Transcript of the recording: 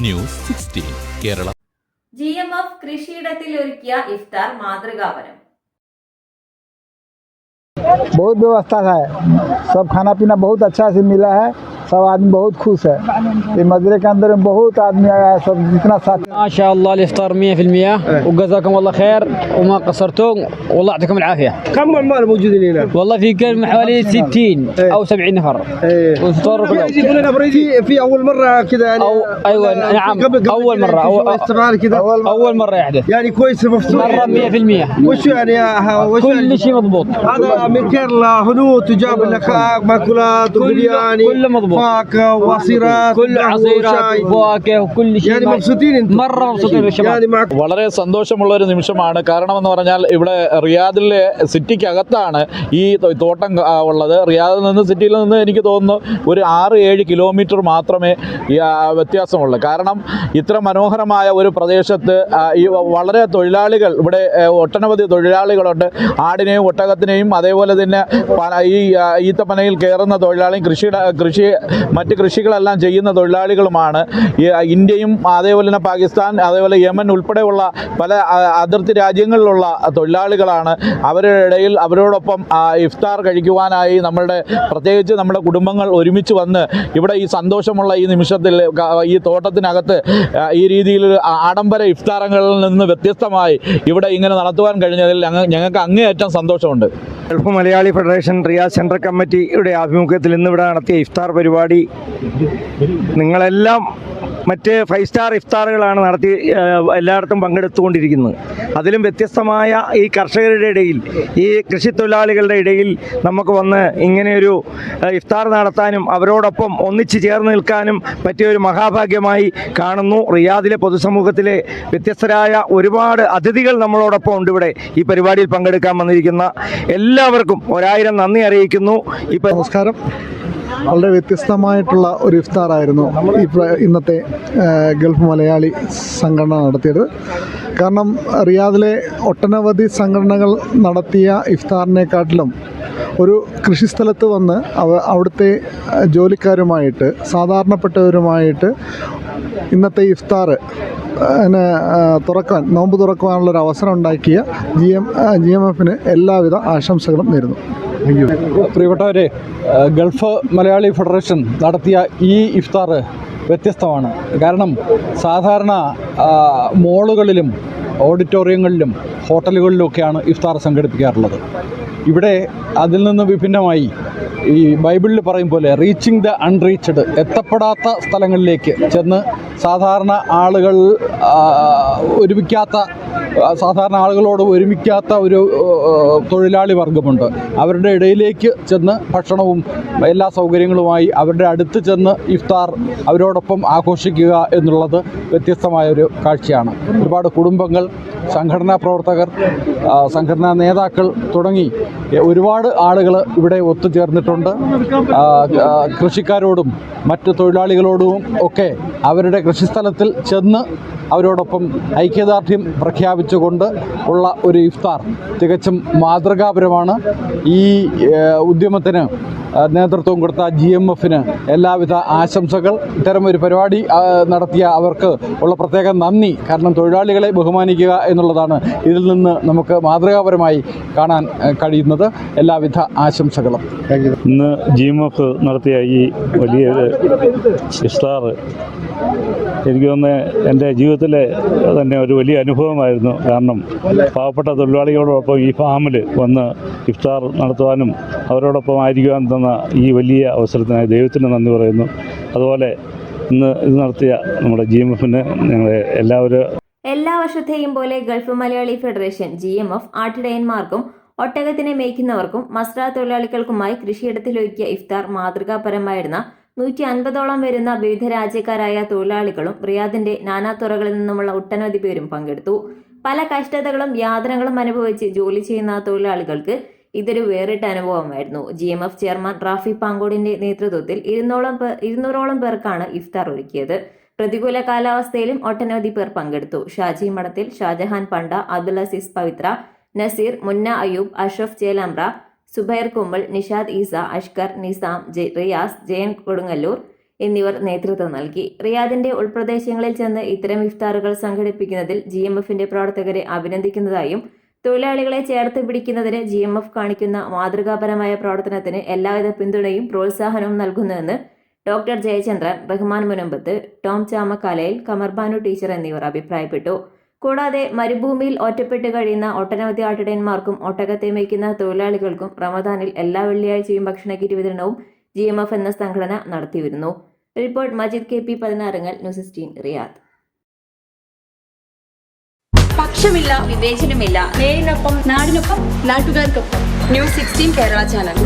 news sixteen Kerala G M F കൃഷിയിടത്തിൽ ഒരുക്കിയ ഇഫ്താർ മാതൃകാപരം बहुत व्यवस्था है सब खाना पीना बहुत अच्छा से मिला है सब आदमी बहुत खुश है ये मजरे के अंदर में बहुत आदमी आया है सब जितना साथ ما شاء الله الافطار 100% وجزاكم الله خير وما قصرتم والله يعطيكم العافيه كم عمال موجودين هنا؟ والله في كم حوالي 60 او 70 نفر ايه والفطور كله يجيبوا لنا بريدي في اول مره كذا يعني أو أيوة نعم قبل قبل أول كذا مرة في أول, شوية استمرار كذا أول مرة يحدث يعني كويس مفتوح مرة 100% وش يعني ها- وش كل يعني شيء مضبوط هذا من كيرلا هنود وجاب لك ماكولات كله- وبرياني كله مضبوط. فاكهه وعصيرات كل وقهوة عصيرات وشاي. وفواكه وكل شيء يعني مبسوطين انتم مرة مبسوطين بالشباب يعني معك വളരെ സന്തോഷമുള്ള ഒരു നിമിഷമാണ് കാരണം എന്ന് പറഞ്ഞാൽ ഇവിടെ റിയാദിലെ സിറ്റിക്കകത്താണ് ഈ തോ- തോട്ടം ആ, ഉള്ളത് റിയാദിൽ നിന്ന് സിറ്റിയിൽ നിന്ന് എനിക്ക് തോന്നുന്നു ഒരു ആറ് ഏഴ് കിലോമീറ്റർ മാത്രമേ ഈ, ആ, വ്യത്യാസമുള്ളൂ കാരണം ഇത്ര മനോഹരമായ ഒരു പ്രദേശത്ത് ആ, ഈ വളരെ തൊഴിലാളികൾ ഇവിടെ ഏ, ഒട്ടനവധി തൊഴിലാളികളുണ്ട് ആടിനെയും ഒട്ടകത്തിനെയും അതേപോലെ തന്നെ പന- ഈ ആ, ഈത്തപ്പനയിൽ കയറുന്ന തൊഴിലാളിയും കൃഷിയുടെ കൃഷി മറ്റ് കൃഷികളെല്ലാം ചെയ്യുന്ന തൊഴിലാളികളുമാണ്. ഇന്ത്യയും അതേപോലെ തന്നെ പാകിസ്ഥാൻ അതേപോലെ യമൻ ഉൾപ്പെടെയുള്ള പല അതിർത്തി രാജ്യങ്ങളിലുള്ള തൊഴിലാളികളാണ്. അവരുടെ ഇടയിൽ അവരോടൊപ്പം ഇഫ്താർ കഴിക്കുവാനായി നമ്മളുടെ പ്രത്യേകിച്ച് നമ്മുടെ കുടുംബങ്ങൾ ഒരുമിച്ച് വന്ന് ഇവിടെ ഈ സന്തോഷമുള്ള ഈ നിമിഷത്തിൽ ഈ തോട്ടത്തിനകത്ത് ഈ രീതിയിൽ ആഡംബര ഇഫ്താറങ്ങളിൽ നിന്ന് വ്യത്യസ്തമായി ഇവിടെ ഇങ്ങനെ നടത്തുവാൻ കഴിഞ്ഞതിൽ ഞങ്ങൾ ഞങ്ങൾക്ക് അങ്ങേയറ്റം സന്തോഷമുണ്ട്. Gulf Malayali federation Riyas central കമ്മിറ്റിയുടെ ആഭിമുഖ്യത്തിൽ ഇന്നിവിടെ നടത്തിയ ഇഫ്താർ പരിപാടി. നിങ്ങളെല്ലാം മറ്റ് ഫൈവ് സ്റ്റാർ ഇഫ്താറുകളാണ് നടത്തി എല്ലായിടത്തും പങ്കെടുത്തുകൊണ്ടിരിക്കുന്നത്. അതിലും വ്യത്യസ്തമായ ഈ കർഷകരുടെ ഇടയിൽ ഈ കൃഷിത്തൊഴിലാളികളുടെ ഇടയിൽ നമുക്ക് വന്ന് ഇങ്ങനെയൊരു ഇഫ്താർ നടത്താനും അവരോടൊപ്പം ഒന്നിച്ച് ചേർന്ന് നിൽക്കാനും പറ്റിയ ഒരു മഹാഭാഗ്യമായി കാണുന്നു. റിയാദിലെ പൊതുസമൂഹത്തിലെ വ്യത്യസ്തരായ ഒരുപാട് അതിഥികൾ നമ്മളോടൊപ്പം ഉണ്ട് ഇവിടെ. ഈ പരിപാടിയിൽ പങ്കെടുക്കാൻ വന്നിരിക്കുന്ന എല്ലാവർക്കും ഒരായിരം നന്ദി അറിയിക്കുന്നു. ഇപ്പം നമസ്കാരം. വളരെ വ്യത്യസ്തമായിട്ടുള്ള ഒരു ഇഫ്താറായിരുന്നു ഇന്നത്തെ ഗൾഫ് മലയാളി സംഘടന നടത്തിയത്. കാരണം റിയാദിലെ ഒട്ടനവധി സംഘടനകൾ നടത്തിയ ഇഫ്താറിനെക്കാട്ടിലും ഒരു കൃഷിസ്ഥലത്ത് വന്ന് അവ അവിടുത്തെ ജോലിക്കാരുമായിട്ട് സാധാരണപ്പെട്ടവരുമായിട്ട് ഇന്നത്തെ ഇഫ്താർ തുറക്കാൻ നോമ്പ് തുറക്കുവാനുള്ളൊരു അവസരം ഉണ്ടാക്കിയ ജി എം ജി എം എഫിന് എല്ലാവിധ ആശംസകളും നേരുന്നു. പ്രിയപ്പെട്ടവരെ ഗൾഫ് മലയാളി ഫെഡറേഷൻ നടത്തിയ ഈ ഇഫ്താർ വ്യത്യസ്തമാണ്. കാരണം സാധാരണ മോളുകളിലും ഓഡിറ്റോറിയങ്ങളിലും ഹോട്ടലുകളിലുമൊക്കെയാണ് ഇഫ്താർ സംഘടിപ്പിക്കാറുള്ളത്. ഇവിടെ അതിൽ നിന്ന് വിഭിന്നമായി ഈ ബൈബിളിൽ പറയും പോലെ റീച്ചിങ് ദ അൺറീച്ചഡ് എത്തപ്പെടാത്ത സ്ഥലങ്ങളിലേക്ക് ചെന്ന് സാധാരണ ആളുകൾ ഒരുമിക്കാത്ത സാധാരണ ആളുകളോട് ഒരുമിക്കാത്ത ഒരു തൊഴിലാളി വർഗമുണ്ട്. അവരുടെ ഇടയിലേക്ക് ചെന്ന് ഭക്ഷണവും എല്ലാ സൗകര്യങ്ങളുമായി അവരുടെ അടുത്ത് ചെന്ന് ഇഫ്താർ അവരോടൊപ്പം ആഘോഷിക്കുക എന്നുള്ളത് വ്യത്യസ്തമായ ഒരു കാഴ്ചയാണ്. ഒരുപാട് കുടുംബങ്ങൾ സംഘടനാ പ്രവർത്തകർ സംഘടനാ നേതാക്കൾ തുടങ്ങി ഒരുപാട് ആളുകൾ ഇവിടെ ഒത്തുചേർന്നിട്ടുണ്ട്. കൃഷിക്കാരോടും മറ്റ് തൊഴിലാളികളോടും ഒക്കെ അവരുടെ കൃഷിസ്ഥലത്തിൽ ചെന്ന് അവരോടൊപ്പം ഐക്യദാർഢ്യം പ്രഖ്യാപിച്ചുകൊണ്ട് ഉള്ള ഒരു ഇഫ്താർ തികച്ചും മാതൃകാപരമാണ്. ഈ ഉദ്യമത്തിന് നേതൃത്വം കൊടുത്ത ജി എം എഫിന് എല്ലാവിധ ആശംസകൾ. ഇത്തരം ഒരു പരിപാടി നടത്തിയ അവർക്ക് ഉള്ള പ്രത്യേക നന്ദി. കാരണം തൊഴിലാളികളെ ബഹുമാനിക്കുക എന്നുള്ളതാണ് ഇതിൽ നിന്ന് നമുക്ക് മാതൃകാപരമായി കാണാൻ കഴിയുന്നത്. എല്ലാവിധ ആശംസകളും. ഇന്ന് ജി എം എഫ് നടത്തിയ ഈ വലിയൊരു ഇഫ്താർ എനിക്ക് തോന്നുന്നത് എന്റെ ജീവിതത്തിലെ തന്നെ ഒരു വലിയ അനുഭവമായിരുന്നു. കാരണം പാവപ്പെട്ട തൊഴിലാളികളോടൊപ്പം ഈ ഫാമിൽ വന്ന് ഇഫ്താർ നടത്തുവാനും അവരോടൊപ്പം ആയിരിക്കുവാൻ തന്ന ഈ വലിയ അവസരത്തിനായി ദൈവത്തിന് നന്ദി പറയുന്നു. അതുപോലെ ഇന്ന് ഇത് നടത്തിയ നമ്മുടെ ജി എം എഫിന് ഞങ്ങളെ എല്ലാവരും എല്ലാ വർഷത്തെയും പോലെ Gulf Malayali Federation G M F ആട്ടിടയന്മാർക്കും ഒട്ടകത്തിനെ മേയ്ക്കുന്നവർക്കും മസ്ര തൊഴിലാളികൾക്കുമായി കൃഷിയിടത്തിലൊരുക്കിയ ഇഫ്താർ മാതൃകാപരമായിരുന്ന നൂറ്റി അൻപതോളം വരുന്ന വിവിധ രാജ്യക്കാരായ തൊഴിലാളികളും റിയാദിന്റെ നാനാതുറകളിൽ നിന്നുമുള്ള ഒട്ടനവധി പേരും പങ്കെടുത്തു. പല കഷ്ടതകളും യാതനകളും അനുഭവിച്ച് ജോലി ചെയ്യുന്ന തൊഴിലാളികൾക്ക് ഇതൊരു വേറിട്ട അനുഭവമായിരുന്നു. G M F chairman Rafi പാങ്കോടിന്റെ നേതൃത്വത്തിൽ ഇരുന്നൂറോളം പേർ ഇരുന്നൂറോളം പേർക്കാണ് ഇഫ്താർ ഒരുക്കിയത്. പ്രതികൂല കാലാവസ്ഥയിലും ഒട്ടനവധി പേർ പങ്കെടുത്തു. ഷാജി മഠത്തിൽ ഷാജഹാൻ പണ്ട അബ്ദുൽ അസീസ് പവിത്ര നസീർ മുന്ന അയൂബ് അഷ്റഫ് ചേലാമ്പ്ര സുബൈർ കുമ്പൾ നിഷാദ് ഈസ അഷ്കർ നിസാം റിയാസ് ജയൻ കൊടുങ്ങല്ലൂർ എന്നിവർ നേതൃത്വം നൽകി. റിയാദിന്റെ ഉൾപ്രദേശങ്ങളിൽ ചെന്ന് ഇത്തരം ഇഫ്താറുകൾ സംഘടിപ്പിക്കുന്നതിൽ ജി എം എഫിന്റെ പ്രവർത്തകരെ അഭിനന്ദിക്കുന്നതായും തൊഴിലാളികളെ ചേർത്ത് പിടിക്കുന്നതിന് ജി എം എഫ് കാണിക്കുന്ന മാതൃകാപരമായ പ്രവർത്തനത്തിന് എല്ലാവിധ പിന്തുണയും പ്രോത്സാഹനവും നൽകുന്നുവെന്ന് doctor Jayachandran Rahman Munambath Tom Chamakkalayil Kamarbanu teacher എന്നിവർ അഭിപ്രായപ്പെട്ടു. കൂടാതെ മരുഭൂമിയിൽ ഒറ്റപ്പെട്ട് കഴിയുന്ന ഒട്ടനവധി ആട്ടിടയന്മാർക്കും ഒട്ടകത്തെ മേയ്ക്കുന്ന തൊഴിലാളികൾക്കും റമദാനിൽ എല്ലാ വെള്ളിയാഴ്ചയും ഭക്ഷണക്കിറ്റ് വിതരണവും ജി എം എഫ് എന്ന സംഘടന നടത്തിവരുന്നു. Report Majid K P Pathinarangal news Riyadh. പക്ഷമില്ല വിവേചനമില്ല. നേരിനൊപ്പം നാടിനൊപ്പം നാട്ടുകാർക്കൊപ്പം. News sixteen Kerala channel.